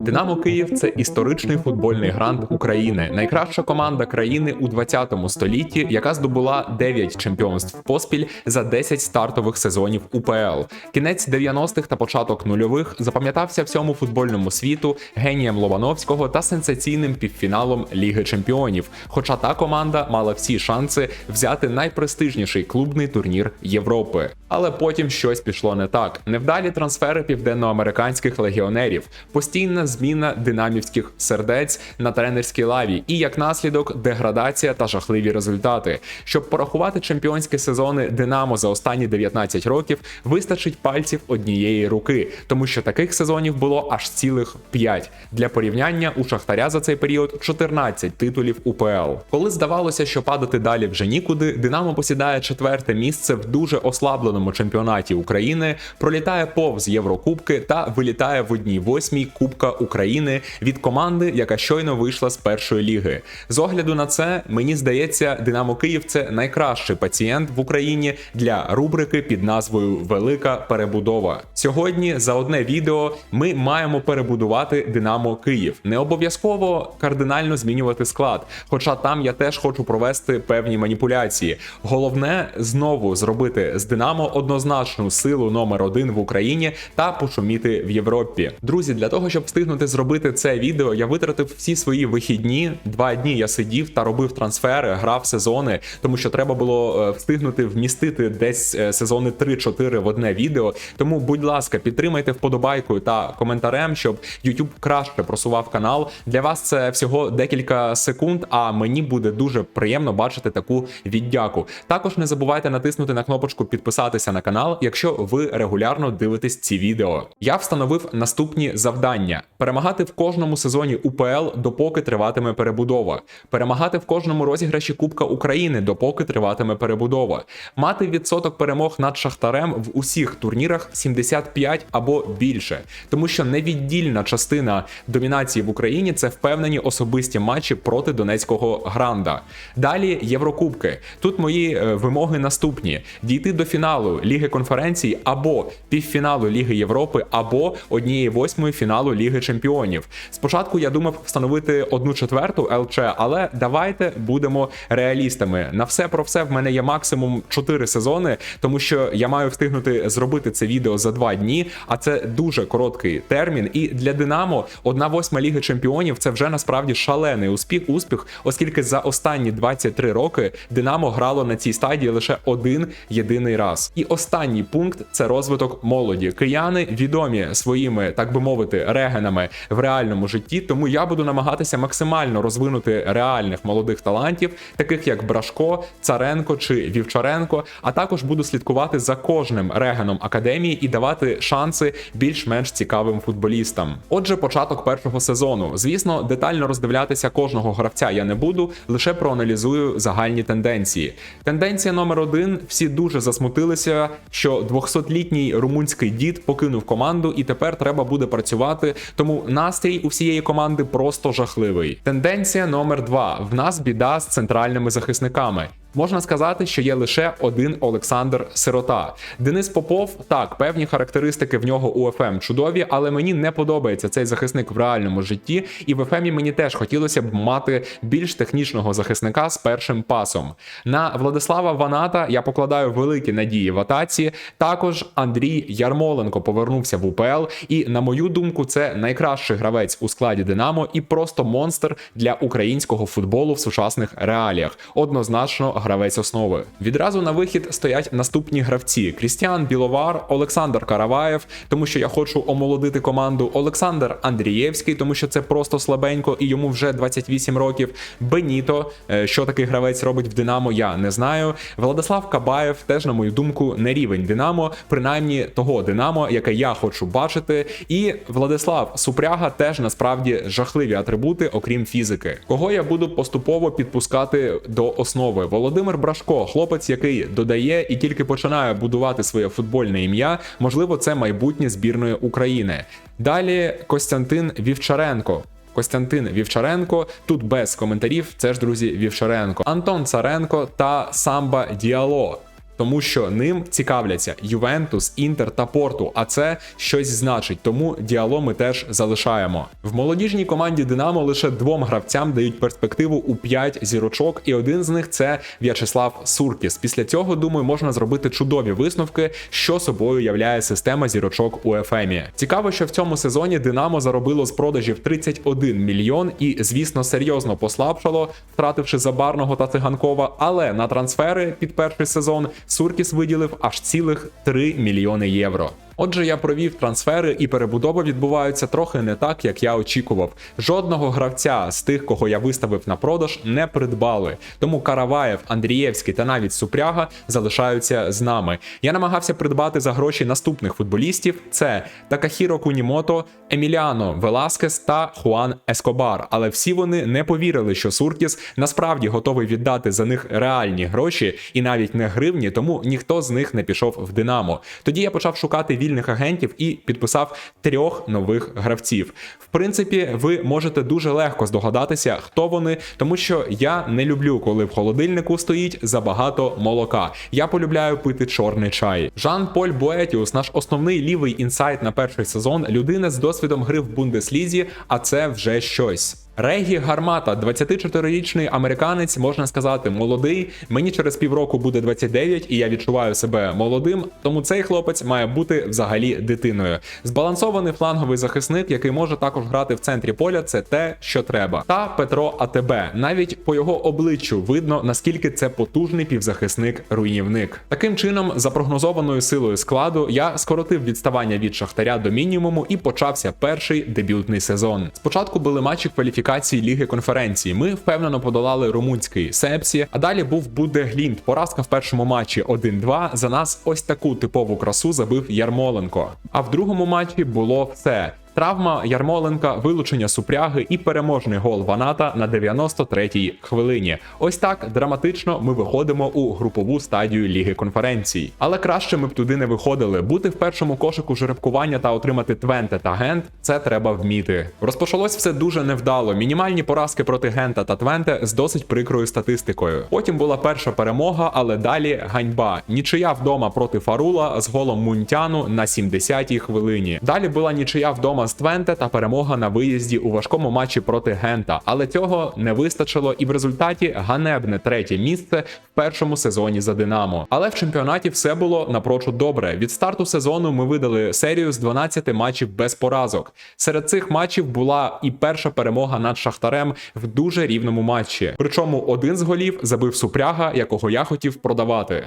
Динамо Київ це історичний футбольний грант України, найкраща команда країни у 20 столітті, яка здобула 9 чемпіонств поспіль за 10 стартових сезонів УПЛ. Кінець 90-х та початок нульових запам'ятався всьому футбольному світу генієм Лобановського та сенсаційним півфіналом Ліги Чемпіонів. Хоча та команда мала всі шанси взяти найпрестижніший клубний турнір Європи. Але потім щось пішло не так. Невдалі трансфери південноамериканських легіонерів, постійна зміна динамівських сердець на тренерській лаві, і як наслідок деградація та жахливі результати. Щоб порахувати чемпіонські сезони Динамо за останні 19 років, вистачить пальців однієї руки, тому що таких сезонів було аж цілих 5. Для порівняння у Шахтаря за цей період 14 титулів УПЛ. Коли здавалося, що падати далі вже нікуди, Динамо посідає четверте місце в дуже ослабленому чемпіонаті України, пролітає повз Єврокубки та вилітає в одній восьмій Кубка України від команди, яка щойно вийшла з першої ліги. З огляду на це, мені здається, Динамо Київ це найкращий пацієнт в Україні для рубрики під назвою Велика перебудова. Сьогодні за одне відео ми маємо перебудувати Динамо Київ. Не обов'язково кардинально змінювати склад, хоча там я теж хочу провести певні маніпуляції. Головне знову зробити з Динамо однозначну силу номер один в Україні та пошуміти в Європі. Друзі, для того щоб встигнути зробити це відео, я витратив всі свої вихідні. Два дні я сидів та робив трансфери, грав сезони, тому що треба було е, встигнути вмістити десь е, сезони 3-4 в одне відео. Тому, будь ласка, підтримайте вподобайкою та коментарем, щоб YouTube краще просував канал. Для вас це всього декілька секунд. А мені буде дуже приємно бачити таку віддяку. Також не забувайте натиснути на кнопочку підписатися на канал, якщо ви регулярно дивитесь ці відео. Я встановив наступні завдання: перемагати в кожному сезоні УПЛ, допоки триватиме перебудова, перемагати в кожному розіграші Кубка України, допоки триватиме перебудова, мати відсоток перемог над Шахтарем в усіх турнірах 75 або більше, тому що невіддільна частина домінації в Україні це впевнені особисті матчі проти Донецького гранда. Далі Єврокубки. Тут мої е, вимоги наступні: дійти до фіналу Ліги конференцій або півфіналу Ліги Європи, або однієї восьмої фіналу Ліги Чемпіонів. Спочатку я думав встановити одну четверту ЛЧ, але давайте будемо реалістами. На все про все в мене є максимум 4 сезони, тому що я маю встигнути зробити це відео за 2 дні, а це дуже короткий термін. І для Динамо одна восьма Ліги Чемпіонів це вже насправді шалений успіх, успіх, оскільки за останні 23 роки Динамо грало на цій стадії лише один єдиний раз. І останній пункт це розвиток молоді. Кияни відомі своїми, так би мовити, регенами в реальному житті. Тому я буду намагатися максимально розвинути реальних молодих талантів, таких як Брашко, Царенко чи Вівчаренко. А також буду слідкувати за кожним регеном академії і давати шанси більш-менш цікавим футболістам. Отже, початок першого сезону. Звісно, детально роздивлятися кожного гравця я не буду, лише проаналізую загальні тенденції. Тенденція номер один: всі дуже засмутилися, що 200-літній румунський дід покинув команду, і тепер треба буде працювати. Тому настрій у всієї команди просто жахливий. Тенденція номер два: в нас біда з центральними захисниками. Можна сказати, що є лише один Олександр Сирота. Денис Попов, так, певні характеристики в нього у ФМ чудові, але мені не подобається цей захисник в реальному житті, і в ФМі мені теж хотілося б мати більш технічного захисника з першим пасом. На Владислава Ваната я покладаю великі надії в атаці. Також Андрій Ярмоленко повернувся в УПЛ, і на мою думку, це найкращий гравець у складі Динамо і просто монстр для українського футболу в сучасних реаліях. Однозначно гравець основи. Відразу на вихід стоять наступні гравці: Крістіан Біловар, Олександр Караваєв, тому що я хочу омолодити команду. Олександр Андрієвський, тому що це просто слабенько, і йому вже 28 років. Беніто, е, що такий гравець робить в Динамо, я не знаю. Владислав Кабаєв, теж, на мою думку, не рівень Динамо, принаймні того Динамо, яке я хочу бачити. І Владислав Супряга теж насправді жахливі атрибути, окрім фізики. Кого я буду поступово підпускати до основи? Володимир Брашко, хлопець, який додає і тільки починає будувати своє футбольне ім'я. Можливо, це майбутнє збірної України. Далі Костянтин Вівчаренко. Костянтин Вівчаренко. Тут без коментарів. Це ж друзі Вівчаренко, Антон Царенко та Самба Діало. Тому що ним цікавляться Ювентус, Інтер та Порту. А це щось значить. Тому діало ми теж залишаємо. В молодіжній команді Динамо лише двом гравцям дають перспективу у 5 зірочок, і один з них це В'ячеслав Суркіс. Після цього думаю, можна зробити чудові висновки, що собою являє система зірочок у ФМі. Цікаво, що в цьому сезоні Динамо заробило з продажів 31 мільйон і, звісно, серйозно послабшало, втративши Забарного та Циганкова. Але на трансфери під перший сезон Суркіс виділив аж цілих 3 мільйони євро. Отже, я провів трансфери і перебудова відбуваються трохи не так, як я очікував. Жодного гравця з тих, кого я виставив на продаж, не придбали. Тому Караваєв, Андрієвський та навіть Супряга залишаються з нами. Я намагався придбати за гроші наступних футболістів: це Такахіро Кунімото, Еміліано Веласкес та Хуан Ескобар. Але всі вони не повірили, що Суркіс насправді готовий віддати за них реальні гроші і навіть не гривні, тому ніхто з них не пішов в Динамо. Тоді я почав шукати вільних агентів і підписав трьох нових гравців. В принципі, ви можете дуже легко здогадатися, хто вони, тому що я не люблю, коли в холодильнику стоїть забагато молока. Я полюбляю пити чорний чай. Жан Поль Боетіус, наш основний лівий інсайт на перший сезон, людина з досвідом гри в Бундеслізі, а це вже щось. Регі Гармата, 24-річний американець, можна сказати, молодий. Мені через півроку буде 29, і я відчуваю себе молодим. Тому цей хлопець має бути взагалі дитиною. Збалансований фланговий захисник, який може також грати в центрі поля, це те, що треба. Та Петро АТБ. Навіть по його обличчю видно наскільки це потужний півзахисник-руйнівник. Таким чином, за прогнозованою силою складу, я скоротив відставання від шахтаря до мінімуму і почався перший дебютний сезон. Спочатку були матчі кваліфікації кваліфікації Ліги конференції. Ми впевнено подолали румунський Сепсі, а далі був буде Глінт. Поразка в першому матчі 1-2. За нас ось таку типову красу забив Ярмоленко. А в другому матчі було все. Травма Ярмоленка, вилучення супряги і переможний гол Ваната на 93-й хвилині. Ось так драматично ми виходимо у групову стадію Ліги конференцій. Але краще ми б туди не виходили. Бути в першому кошику жеребкування та отримати Твенте та Гент це треба вміти. Розпочалось все дуже невдало. Мінімальні поразки проти Гента та Твенте з досить прикрою статистикою. Потім була перша перемога, але далі ганьба. Нічия вдома проти Фарула з голом Мунтяну на 70-й хвилині. Далі була нічия вдома з Твенте та перемога на виїзді у важкому матчі проти Гента. Але цього не вистачило, і в результаті ганебне третє місце в першому сезоні за Динамо. Але в чемпіонаті все було напрочуд добре. Від старту сезону ми видали серію з 12 матчів без поразок. Серед цих матчів була і перша перемога над Шахтарем в дуже рівному матчі. Причому один з голів забив супряга, якого я хотів продавати.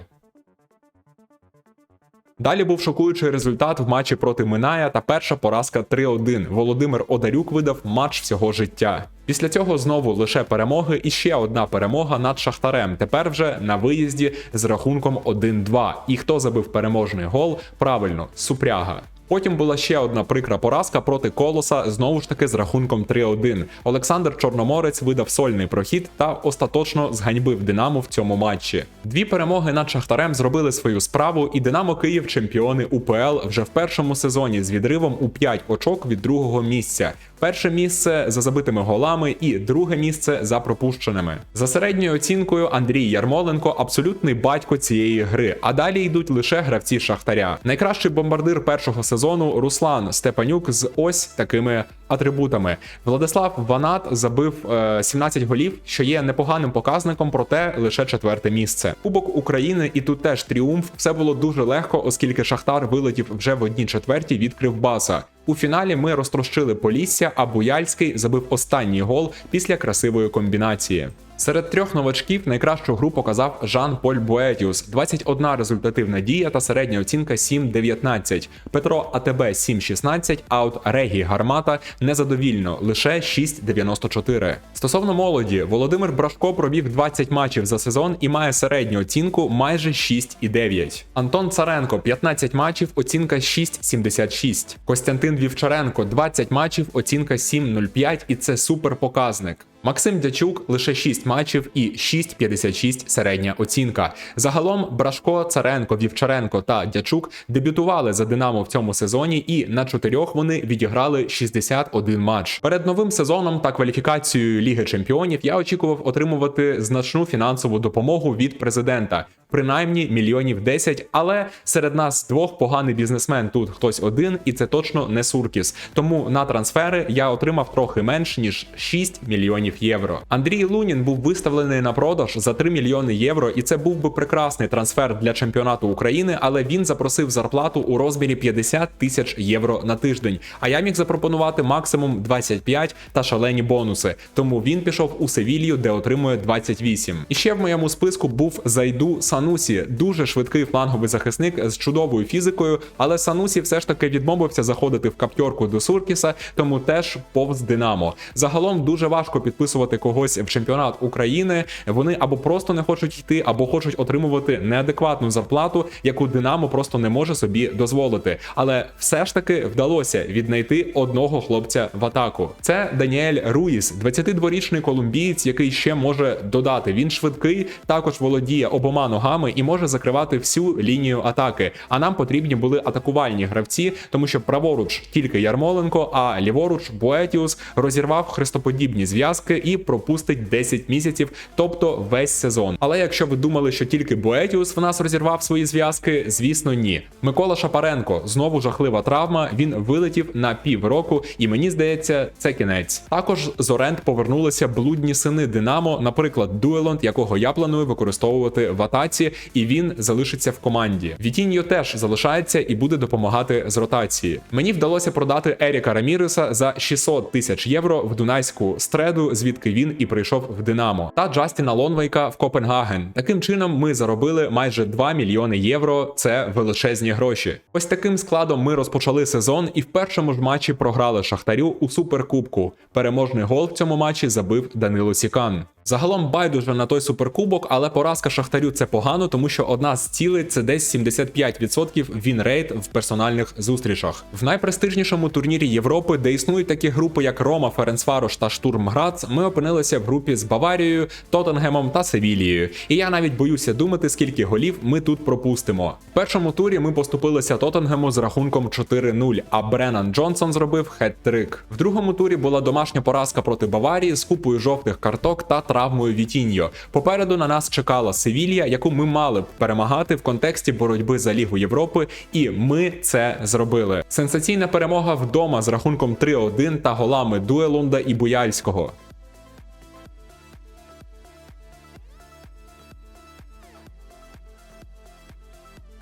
Далі був шокуючий результат в матчі проти Миная та перша поразка 3-1. Володимир Одарюк видав матч всього життя. Після цього знову лише перемоги і ще одна перемога над Шахтарем. Тепер вже на виїзді з рахунком 1-2. І хто забив переможний гол? Правильно, Супряга. Потім була ще одна прикра поразка проти Колоса, знову ж таки з рахунком 3-1. Олександр Чорноморець видав сольний прохід та остаточно зганьбив Динамо в цьому матчі. Дві перемоги над Шахтарем зробили свою справу, і Динамо Київ чемпіони УПЛ вже в першому сезоні з відривом у 5 очок від другого місця. Перше місце за забитими голами і друге місце за пропущеними. За середньою оцінкою Андрій Ярмоленко абсолютний батько цієї гри. А далі йдуть лише гравці Шахтаря. Найкращий бомбардир першого сезону Руслан Степанюк з ось такими атрибутами. Владислав Ванат забив е, 17 голів, що є непоганим показником, проте лише четверте місце. Кубок України і тут теж тріумф. Все було дуже легко, оскільки Шахтар вилетів вже в одній четвертій від Кривбаса. У фіналі ми розтрощили Полісся, а Буяльський забив останній гол після красивої комбінації. Серед трьох новачків найкращу гру показав Жан Поль Буетіус. 21 результативна дія та середня оцінка 7-19. Петро АТБ 7-16, аут Регі Гармата незадовільно, лише 6-94. Стосовно молоді, Володимир Брашко провів 20 матчів за сезон і має середню оцінку майже 6,9. Антон Царенко 15 матчів, оцінка 6,76. Костянтин Вівчаренко 20 матчів, оцінка 7,05 і це супер показник. Максим Дячук лише 6 матчів і 6,56 середня оцінка. Загалом Брашко, Царенко, Вівчаренко та Дячук дебютували за Динамо в цьому сезоні, і на чотирьох вони відіграли 61 матч. Перед новим сезоном та кваліфікацією Ліги Чемпіонів я очікував отримувати значну фінансову допомогу від президента. Принаймні мільйонів 10, але серед нас двох поганий бізнесмен тут хтось один, і це точно не Суркіс. Тому на трансфери я отримав трохи менш ніж 6 мільйонів євро. Андрій Лунін був виставлений на продаж за 3 мільйони євро, і це був би прекрасний трансфер для чемпіонату України, але він запросив зарплату у розмірі 50 тисяч євро на тиждень. А я міг запропонувати максимум 25 та шалені бонуси. Тому він пішов у Севілью, де отримує 28. І ще в моєму списку був Зайду Санусі, дуже швидкий фланговий захисник з чудовою фізикою, але Санусі все ж таки відмовився заходити в каптьорку до Суркіса, тому теж повз Динамо. Загалом дуже важко підписувати когось в чемпіонат України. Вони або просто не хочуть йти, або хочуть отримувати неадекватну зарплату, яку Динамо просто не може собі дозволити. Але все ж таки вдалося віднайти одного хлопця в атаку. Це Даніель Руїс, 22-річний колумбієць, який ще може додати. Він швидкий, також володіє обома ногами і може закривати всю лінію атаки. А нам потрібні були атакувальні гравці, тому що праворуч тільки Ярмоленко, а ліворуч Боетіус розірвав хрестоподібні зв'язки і пропустить 10 місяців, тобто весь сезон. Але якщо ви думали, що тільки Боетіус в нас розірвав свої зв'язки, звісно, ні. Микола Шапаренко знову жахлива травма. Він вилетів на півроку, і мені здається, це кінець. Також з оренд повернулися блудні сини Динамо, наприклад, Дуелонд, якого я планую використовувати в атаці, і він залишиться в команді. Вітіньо теж залишається і буде допомагати з ротації. Мені вдалося продати Еріка Раміреса за 600 тисяч євро в Дунайську стреду, звідки він і прийшов в Динамо, та Джастіна Лонвейка в Копенгаген. Таким чином ми заробили майже 2 мільйони євро. Це величезні гроші. Ось таким складом ми розпочали сезон і в першому ж матчі програли Шахтарю у суперкубку. Переможний гол в цьому матчі забив Данило Сікан. Загалом байдуже на той суперкубок, але поразка Шахтарю це погано, тому що одна з цілей це десь 75% вінрейт в персональних зустрічах. В найпрестижнішому турнірі Європи, де існують такі групи, як Рома, Ференцварош та Штурм Грац, ми опинилися в групі з Баварією, Тоттенгемом та Севілією. І я навіть боюся думати, скільки голів ми тут пропустимо. В першому турі ми поступилися Тоттенгему з рахунком 4-0, а Бреннан Джонсон зробив хет-трик. В другому турі була домашня поразка проти Баварії з купою жовтих карток та травмою Вітіньо. Попереду на нас чекала Севілья, яку ми мали б перемагати в контексті боротьби за Лігу Європи, і ми це зробили. Сенсаційна перемога вдома з рахунком 3-1 та голами Дуелунда і Буяльського.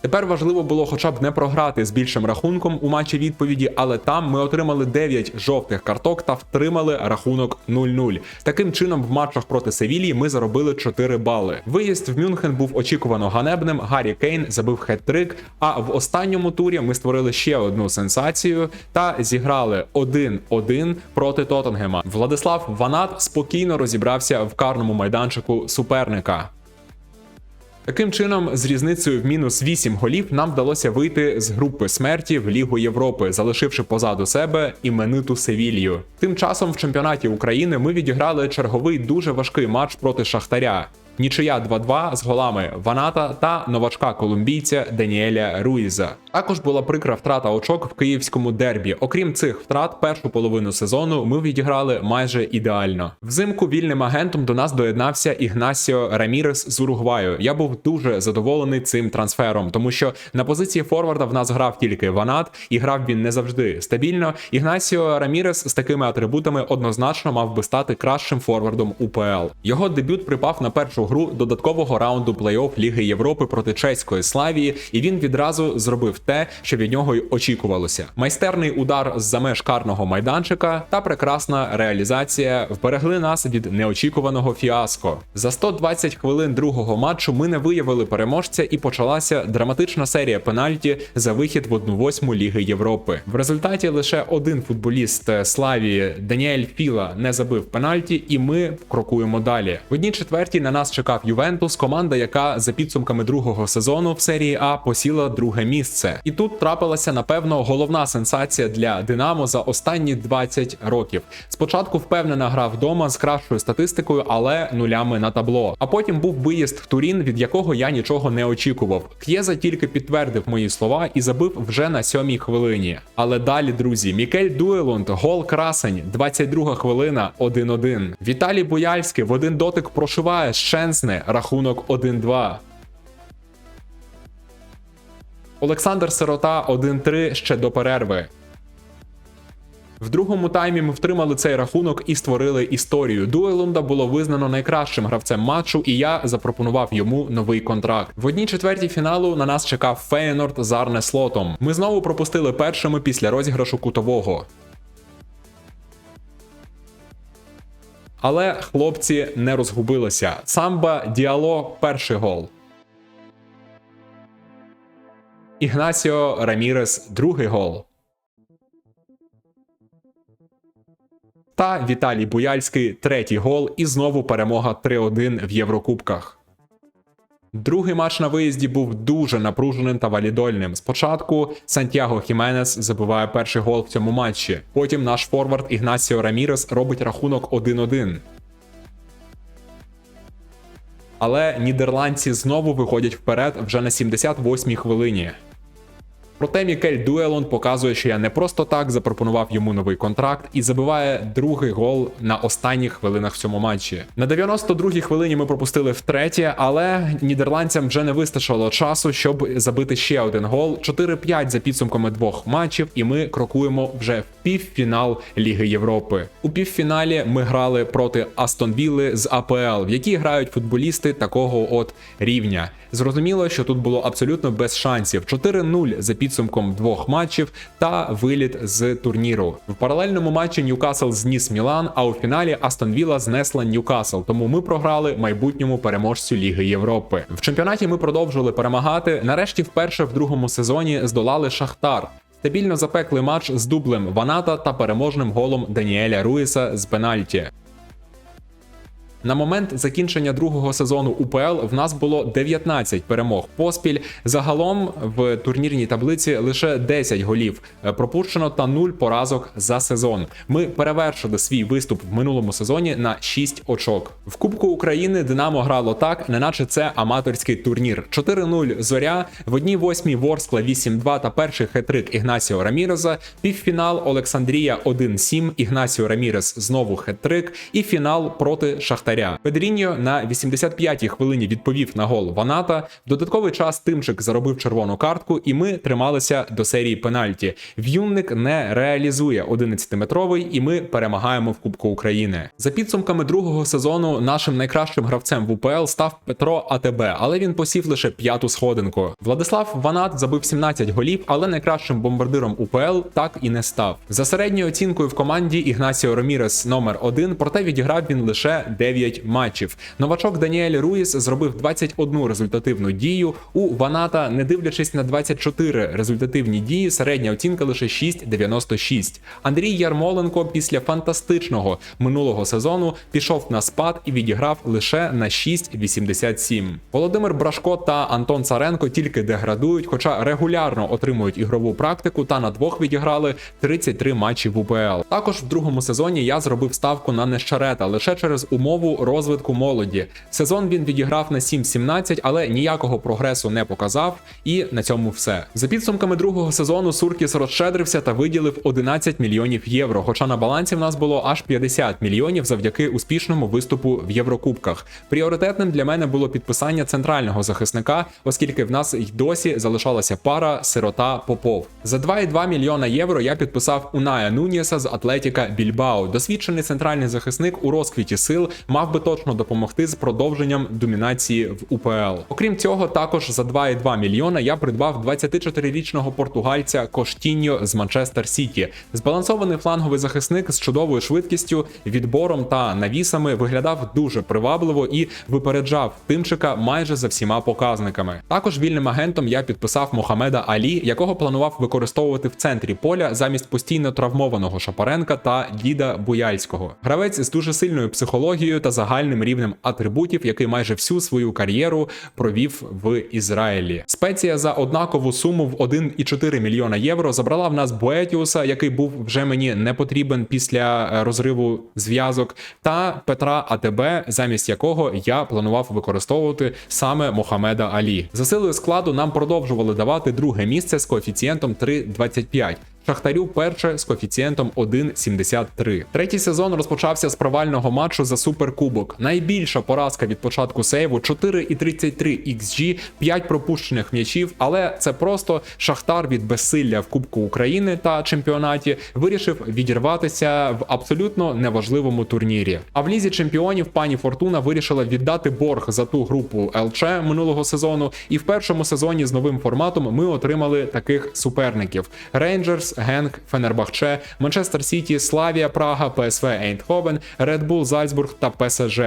Тепер важливо було хоча б не програти з більшим рахунком у матчі відповіді, але там ми отримали 9 жовтих карток та втримали рахунок 0-0. Таким чином, в матчах проти Севілії ми заробили 4 бали. Виїзд в Мюнхен був очікувано ганебним. Гаррі Кейн забив хет-трик. А в останньому турі ми створили ще одну сенсацію та зіграли 1-1 проти Тоттенгема. Владислав Ванат спокійно розібрався в карному майданчику суперника. Таким чином, з різницею в мінус 8 голів нам вдалося вийти з групи смерті в Лігу Європи, залишивши позаду себе імениту Севілью. Тим часом в чемпіонаті України ми відіграли черговий дуже важкий матч проти Шахтаря. Нічия 2-2 з голами Ваната та новачка колумбійця Даніеля Руїза. Також була прикра втрата очок в київському дербі. Окрім цих втрат, першу половину сезону ми відіграли майже ідеально. Взимку вільним агентом до нас доєднався Ігнасіо Рамірес з Уругваю. Я був дуже задоволений цим трансфером, тому що на позиції форварда в нас грав тільки Ванат, і грав він не завжди стабільно. Ігнасіо Рамірес з такими атрибутами однозначно мав би стати кращим форвардом УПЛ. Його дебют припав на першу гру додаткового раунду плей-офф Ліги Європи проти чеської Славії, і він відразу зробив те, що від нього й очікувалося. Майстерний удар з за меж карного майданчика та прекрасна реалізація вберегли нас від неочікуваного фіаско. За 120 хвилин другого матчу ми не виявили переможця, і почалася драматична серія пенальті за вихід в 1-8 Ліги Європи. В результаті лише один футболіст Славії Даніель Філа не забив пенальті, і ми крокуємо далі. В одній четвертій на нас чекав Ювентус, команда, яка за підсумками другого сезону в серії А посіла друге місце. І тут трапилася напевно головна сенсація для Динамо за останні 20 років. Спочатку впевнена гра вдома з кращою статистикою, але нулями на табло. А потім був виїзд в Турін, від якого я нічого не очікував. К'єза тільки підтвердив мої слова і забив вже на сьомій хвилині. Але далі, друзі, Мікель Дуелунд, гол красень, 22 хвилина, 1-1. Віталій Бояльський в один дотик прошиває Щенсне, рахунок 1-2. Олександр Сирота 1-3 ще до перерви. В другому таймі ми втримали цей рахунок і створили історію. Дуелунда було визнано найкращим гравцем матчу, і я запропонував йому новий контракт. В одній четвертій фіналу на нас чекав Фейнорд з Арне Слотом. Ми знову пропустили першими після розіграшу кутового. Але хлопці не розгубилися. Самба Діало перший гол. Ігнасіо Рамірес другий гол. Та Віталій Буяльський третій гол і знову перемога 3-1 в Єврокубках. Другий матч на виїзді був дуже напруженим та валідольним. Спочатку Сантьяго Хіменес забиває перший гол в цьому матчі. Потім наш форвард Ігнасіо Рамірес робить рахунок 1-1. Але нідерландці знову виходять вперед вже на 78-й хвилині. Проте Мікель Дуелон показує, що я не просто так запропонував йому новий контракт і забиває другий гол на останніх хвилинах в цьому матчі. На 92-й хвилині ми пропустили втретє, але нідерландцям вже не вистачило часу, щоб забити ще один гол. 4-5 за підсумками двох матчів, і ми крокуємо вже в півфінал Ліги Європи. У півфіналі ми грали проти Астон Вілли з АПЛ, в якій грають футболісти такого от рівня. Зрозуміло, що тут було абсолютно без шансів. 4-0 за підсумком двох матчів та виліт з турніру. В паралельному матчі Ньюкасл зніс Мілан, а у фіналі Астон Вілла знесла Ньюкасл. Тому ми програли майбутньому переможцю Ліги Європи. В чемпіонаті ми продовжили перемагати. Нарешті, вперше в другому сезоні здолали Шахтар. Стабільно запекли матч з дублем Ваната та переможним голом Даніеля Руїса з пенальті. На момент закінчення другого сезону УПЛ в нас було 19 перемог поспіль. Загалом в турнірній таблиці лише 10 голів е, пропущено та 0 поразок за сезон. Ми перевершили свій виступ в минулому сезоні на 6 очок. В Кубку України Динамо грало так, неначе це аматорський турнір. 4-0 зоря, в одній восьмій Ворскла 8-2 та перший хетрик Ігнасіо Раміреза. Півфінал Олександрія 1-7, Ігнасіо Рамірес знову хетрик, і фінал проти Шахтаря. Педріньо на 85-й хвилині відповів на гол Ваната. В додатковий час Тимчик заробив червону картку, і ми трималися до серії пенальті. В'юнник не реалізує 11-метровий, і ми перемагаємо в Кубку України. За підсумками другого сезону нашим найкращим гравцем в УПЛ став Петро АТБ, але він посів лише п'яту сходинку. Владислав Ванат забив 17 голів, але найкращим бомбардиром УПЛ так і не став. За середньою оцінкою в команді Ігнасіо Ромірес номер 1 проте відіграв він лише 9 матчів. Новачок Даніель Руїс зробив 21 результативну дію. У Ваната, не дивлячись на 24 результативні дії, середня оцінка лише 6,96. Андрій Ярмоленко після фантастичного минулого сезону пішов на спад і відіграв лише на 6,87. Володимир Брашко та Антон Царенко тільки деградують, хоча регулярно отримують ігрову практику та на двох відіграли 33 матчі в УПЛ. Також в другому сезоні я зробив ставку на Нещарета лише через умову розвитку молоді. Сезон він відіграв на 7-17, але ніякого прогресу не показав. І на цьому все. За підсумками другого сезону Суркіс розщедрився та виділив 11 мільйонів євро. Хоча на балансі в нас було аж 50 мільйонів завдяки успішному виступу в Єврокубках. Пріоритетним для мене було підписання центрального захисника, оскільки в нас й досі залишалася пара сирота Попов. За 2,2 мільйона євро я підписав Уная Нуніса з Атлетіка Більбао. Досвідчений центральний захисник у розквіті сил мав би точно допомогти з продовженням домінації в УПЛ. Окрім цього, також за 2,2 мільйона я придбав 24-річного португальця Коштіньо з Манчестер Сіті. Збалансований фланговий захисник з чудовою швидкістю, відбором та навісами виглядав дуже привабливо і випереджав тимчика майже за всіма показниками. Також вільним агентом я підписав Мохамеда Алі, якого планував використовувати в центрі поля замість постійно травмованого Шапаренка та Діда Буяльського. Гравець з дуже сильною психологією та та загальним рівнем атрибутів, який майже всю свою кар'єру провів в Ізраїлі. Спеція за однакову суму в 1,4 мільйона євро забрала в нас Боетіуса, який був вже мені не потрібен після е, розриву зв'язок, та Петра АТБ, замість якого я планував використовувати саме Мохамеда Алі. За силою складу нам продовжували давати друге місце з коефіцієнтом 3,25. Шахтарю перше з коефіцієнтом 1,73. Третій сезон розпочався з провального матчу за суперкубок. Найбільша поразка від початку сейву 4,33 XG, 5 пропущених м'ячів, але це просто Шахтар від безсилля в Кубку України та чемпіонаті вирішив відірватися в абсолютно неважливому турнірі. А в лізі чемпіонів пані Фортуна вирішила віддати борг за ту групу ЛЧ минулого сезону. І в першому сезоні з новим форматом ми отримали таких суперників: Рейнджерс, Генк, Фенербахче, Манчестер Сіті, Славія, Прага, ПСВ Ейндховен, Red Bull Зальцбург та ПСЖ.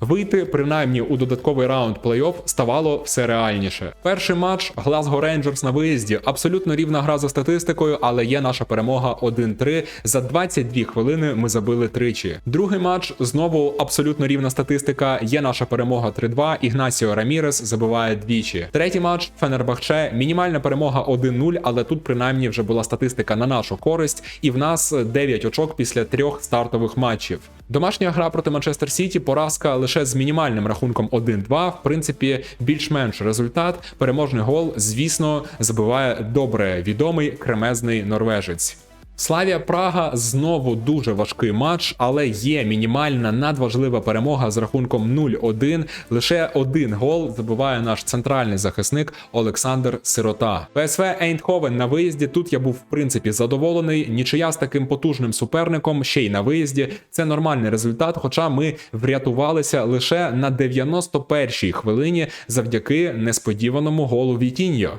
Вийти принаймні у додатковий раунд плей-офф ставало все реальніше. Перший матч Глазго Рейнджерс на виїзді. Абсолютно рівна гра за статистикою, але є наша перемога 1-3. За 22 хвилини ми забили тричі. Другий матч знову абсолютно рівна статистика. Є наша перемога 3-2. Ігнасіо Рамірес забиває двічі. Третій матч Фенербахче. Мінімальна перемога 1-0, але тут принаймні вже була статистика на нашу користь, і в нас 9 очок після трьох стартових матчів. Домашня гра проти Манчестер Сіті, поразка лише з мінімальним рахунком 1-2. В принципі, більш-менш результат. Переможний гол, звісно, забиває добре відомий кремезний норвежець. Славія Прага знову дуже важкий матч, але є мінімальна надважлива перемога з рахунком 0-1. Лише один гол забиває наш центральний захисник Олександр Сирота. ПСВ Ейндховен на виїзді. Тут я був в принципі задоволений. Нічия з таким потужним суперником, ще й на виїзді. Це нормальний результат. Хоча ми врятувалися лише на 91-й хвилині завдяки несподіваному голу Вітіньо.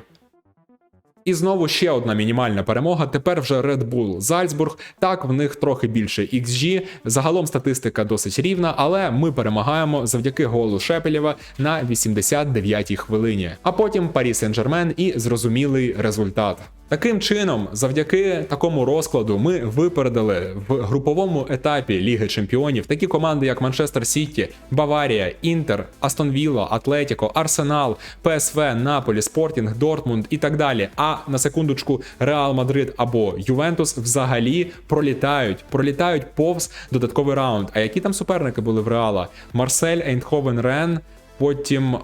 І знову ще одна мінімальна перемога. Тепер вже Red Bull Зальцбург. Так, в них трохи більше XG. Загалом статистика досить рівна, але ми перемагаємо завдяки голу Шепелєва на 89-й хвилині. А потім Парі Сен-Жермен і зрозумілий результат. Таким чином, завдяки такому розкладу, ми випередили в груповому етапі Ліги Чемпіонів такі команди, як Манчестер Сіті, Баварія, Інтер, Астон Вілла, Атлетіко, Арсенал, ПСВ, Наполі, Спортінг, Дортмунд і так далі. А на секундочку, Реал Мадрид або Ювентус взагалі пролітають, пролітають повз додатковий раунд. А які там суперники були в Реала? Марсель, Ейндховен, Рен. Потім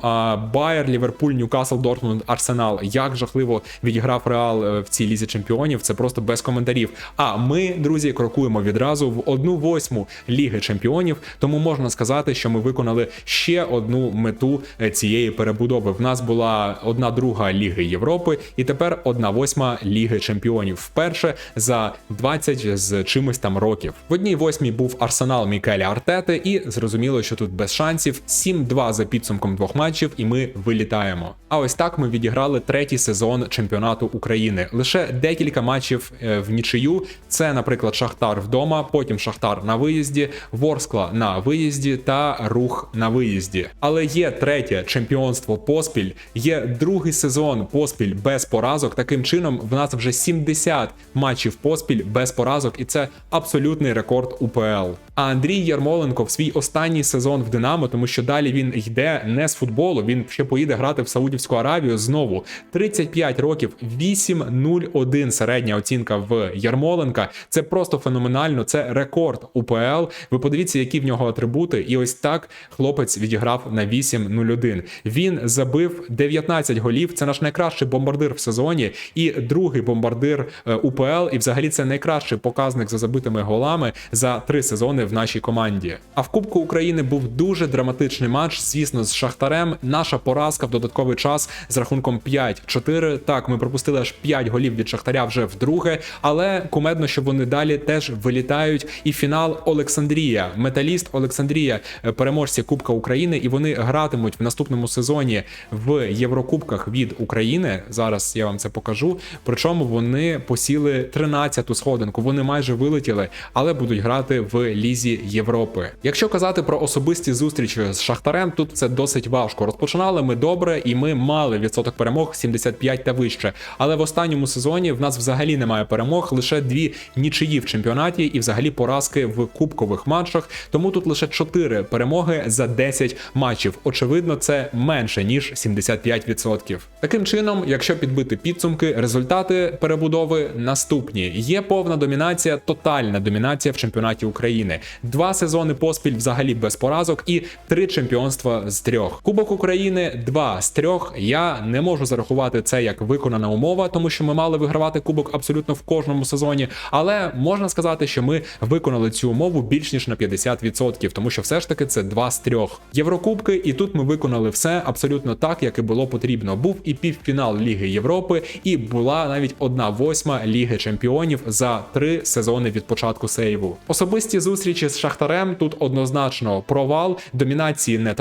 Байер, Ліверпуль, Ньюкасл, Дортмунд, Арсенал. Як жахливо відіграв Реал е, в цій лізі чемпіонів. Це просто без коментарів. А ми, друзі, крокуємо відразу в одну восьму ліги чемпіонів. Тому можна сказати, що ми виконали ще одну мету е, цієї перебудови. В нас була одна друга ліги Європи, і тепер одна восьма ліги чемпіонів. Вперше за 20 з чимось там років. В одній восьмій був Арсенал Мікеля Артети, і зрозуміло, що тут без шансів. 7-2 за підсумком двох матчів, і ми вилітаємо. А ось так ми відіграли третій сезон чемпіонату України. Лише декілька матчів е, в нічию. Це, наприклад, Шахтар вдома, потім Шахтар на виїзді, Ворскла на виїзді та Рух на виїзді. Але є третє чемпіонство поспіль, є другий сезон поспіль без поразок. Таким чином, в нас вже 70 матчів поспіль без поразок, і це абсолютний рекорд УПЛ. А Андрій Ярмоленко в свій останній сезон в Динамо, тому що далі він йде не з футболу. Він ще поїде грати в Саудівську Аравію знову. 35 років, 8-0-1 середня оцінка в Ярмоленка. Це просто феноменально. Це рекорд УПЛ. Ви подивіться, які в нього атрибути. І ось так хлопець відіграв на 8-0-1. Він забив 19 голів. Це наш найкращий бомбардир в сезоні, і другий бомбардир е, УПЛ. І взагалі це найкращий показник за забитими голами за три сезони в нашій команді. А в Кубку України був дуже драматичний матч. Звісно, з Шахтарем. Наша поразка в додатковий час з рахунком 5-4. Так, ми пропустили аж 5 голів від Шахтаря вже вдруге, але кумедно, що вони далі теж вилітають. І фінал Олександрія, металіст Олександрія, е, переможці Кубка України, і вони гратимуть в наступному сезоні в Єврокубках від України. Зараз я вам це покажу. Причому вони посіли 13-ту сходинку. Вони майже вилетіли, але будуть грати в Лізі Європи. Якщо казати про особисті зустрічі з Шахтарем, тут це це досить важко. Розпочинали ми добре, і ми мали відсоток перемог 75 та вище. Але в останньому сезоні в нас взагалі немає перемог, лише дві нічиї в чемпіонаті і взагалі поразки в кубкових матчах. Тому тут лише 4 перемоги за 10 матчів. Очевидно, це менше ніж 75%. Таким чином, якщо підбити підсумки, результати перебудови наступні: є повна домінація, тотальна домінація в чемпіонаті України. Два сезони поспіль взагалі без поразок і три чемпіонства з трьох. Кубок України два з трьох. Я не можу зарахувати це як виконана умова, тому що ми мали вигравати кубок абсолютно в кожному сезоні. Але можна сказати, що ми виконали цю умову більш ніж на 50%, тому що все ж таки це два з трьох Єврокубки, і тут ми виконали все абсолютно так, як і було потрібно. Був і півфінал Ліги Європи, і була навіть одна восьма Ліги Чемпіонів за три сезони від початку сейву. Особисті зустрічі з Шахтарем тут однозначно провал. Домінації не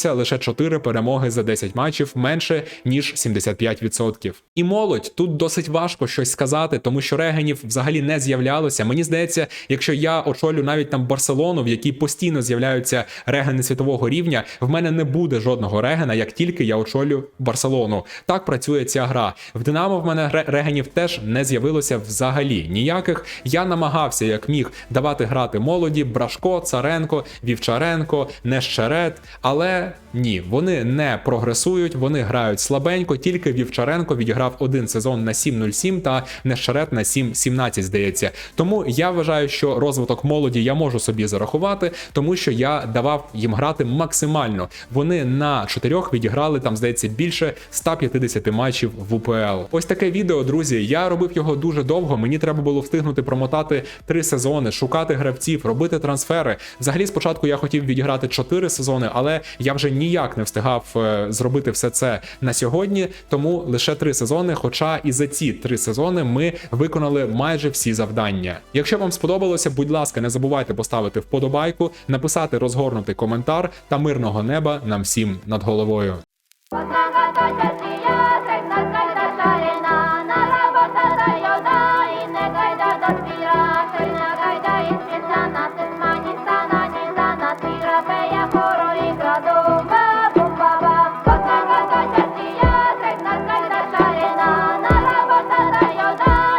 трапилося, лише 4 перемоги за 10 матчів менше ніж 75%. І молодь тут досить важко щось сказати, тому що регенів взагалі не з'являлося. Мені здається, якщо я очолю навіть там Барселону, в якій постійно з'являються регени світового рівня, в мене не буде жодного регена, як тільки я очолю Барселону. Так працює ця гра. В Динамо в мене регенів теж не з'явилося взагалі ніяких. Я намагався як міг давати грати молоді, Брашко, Царенко, Вівчаренко, Нещерет, але ні, вони не прогресують, вони грають слабенько. Тільки Вівчаренко відіграв один сезон на 7.07 та Нещерет на 7.17, здається. Тому я вважаю, що розвиток молоді я можу собі зарахувати, тому що я давав їм грати максимально. Вони на чотирьох відіграли там, здається, більше 150 матчів в УПЛ. Ось таке відео, друзі. Я робив його дуже довго. Мені треба було встигнути промотати три сезони, шукати гравців, робити трансфери. Взагалі, спочатку я хотів відіграти чотири сезони, але я вже ніяк не встигав е, зробити все це на сьогодні. Тому лише три сезони. Хоча і за ці три сезони ми виконали майже всі завдання. Якщо вам сподобалося, будь ласка, не забувайте поставити вподобайку, написати розгорнутий коментар та мирного неба нам всім над головою.